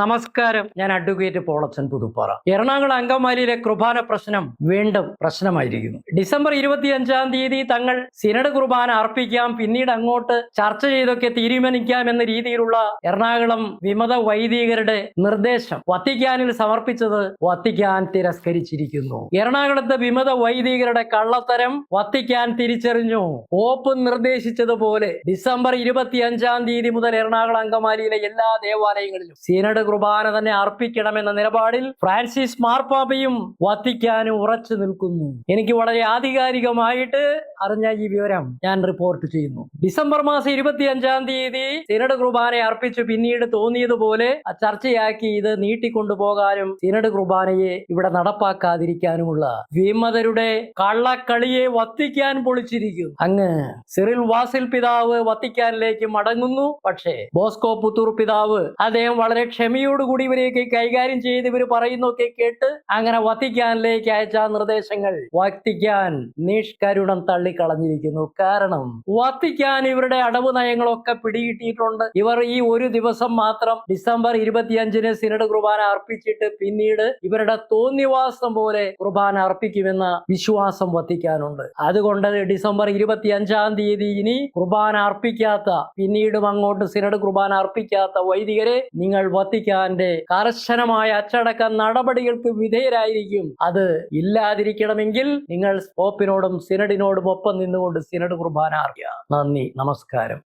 നമസ്കാരം. ഞാൻ അഡ്വക്കേറ്റ് പോളച്ചൻ പുതുപ്പാറ. എറണാകുളം അങ്കമാലിയിലെ കുർബാന പ്രശ്നം വീണ്ടും പ്രശ്നമായിരിക്കുന്നു. ഡിസംബർ ഇരുപത്തിയഞ്ചാം തീയതി തങ്ങൾ സിനഡ് കുർബാന അർപ്പിക്കാം. പിന്നീട് അങ്ങോട്ട് ചർച്ച ചെയ്തൊക്കെ തീരുമാനിക്കാം എന്ന രീതിയിലുള്ള എറണാകുളം വിമത വൈദികരുടെ നിർദ്ദേശം വത്തിക്കാനിൽ സമർപ്പിച്ചത് വത്തിക്കാൻ തിരസ്കരിച്ചിരിക്കുന്നു. എറണാകുളത്തെ വിമത വൈദികരുടെ കള്ളത്തരം വത്തിക്കാൻ തിരിച്ചറിഞ്ഞു. ഓപ്പ് നിർദ്ദേശിച്ചതുപോലെ ഡിസംബർ ഇരുപത്തിയഞ്ചാം തീയതി മുതൽ എറണാകുളം അങ്കമാലിയിലെ എല്ലാ ദേവാലയങ്ങളിലും സീനഡ് കുർബാന തന്നെ അർപ്പിക്കണമെന്ന നിലപാടിൽ ഫ്രാൻസിസ് മാർപ്പാപ്പയും വത്തിക്കാനും ഉറച്ചു നിൽക്കുന്നു. എനിക്ക് വളരെ ആധികാരികമായിട്ട് അറിഞ്ഞ ഈ വിവരം ഞാൻ റിപ്പോർട്ട് ചെയ്യുന്നു. ഡിസംബർ മാസം ഇരുപത്തിയഞ്ചാം തീയതി സിനഡ് കുർബാന അർപ്പിച്ചു. പിന്നീട് തോന്നിയതുപോലെ ചർച്ചയാക്കി ഇത് നീട്ടിക്കൊണ്ടുപോകാനും സിനഡ് കുർബാനയെ ഇവിടെ നടപ്പാക്കാതിരിക്കാനുമുള്ള വിമതരുടെ കള്ളക്കളിയെ വത്തിക്കാൻ പൊളിച്ചിരിക്കുന്നു അങ്ങ് സിറിൽ വാസിൽ പിതാവ് വത്തിക്കാനിലേക്ക് മടങ്ങുന്നു. പക്ഷേ ബോസ്കോ പുത്തൂർ പിതാവ് അദ്ദേഹം വളരെ ക്ഷമയോടുകൂടി ഇവരെയൊക്കെ കൈകാര്യം ചെയ്ത് ഇവർ പറയുന്നൊക്കെ കേട്ട് അങ്ങനെ വത്തിക്കാനിലേക്ക് അയച്ച നിർദ്ദേശങ്ങൾ വത്തിക്കാൻ നിഷ്കരുണം തള്ളിക്കളഞ്ഞിരിക്കുന്നു കാരണം വത്തിക്കാൻ ഇവരുടെ അടവ് നയങ്ങളൊക്കെ പിടികിട്ടിയിട്ടുണ്ട്. ഇവർ ഈ ഒരു ദിവസം മാത്രം ഡിസംബർ ഇരുപത്തിയഞ്ചിന് സിനഡ് കുർബാന അർപ്പിച്ചിട്ട് പിന്നീട് ഇവരുടെ തോന്നിവാസം പോലെ കുർബാന അർപ്പിക്കുമെന്ന വിശ്വാസം വത്തിക്കാനുണ്ട്. അതുകൊണ്ട് ഡിസംബർ ഇരുപത്തി അഞ്ചാം തീയതി ഇനി കുർബാന അർപ്പിക്കാത്ത പിന്നീടും അങ്ങോട്ട് സിനഡ് കുർബാന അർപ്പിക്കാത്ത വൈദികരെ നിങ്ങൾ വത്തിക്കാന്റെ കർശനമായ അച്ചടക്ക നടപടികൾക്ക് വിധേയരായിരിക്കും. അത് ഇല്ലാതിരിക്കണമെങ്കിൽ നിങ്ങൾ പോപ്പിനോടും സിനഡിനോടും ഒപ്പം നിന്നുകൊണ്ട് സിനഡ് കുർബാന അറിയാം നന്ദി. നമസ്കാരം.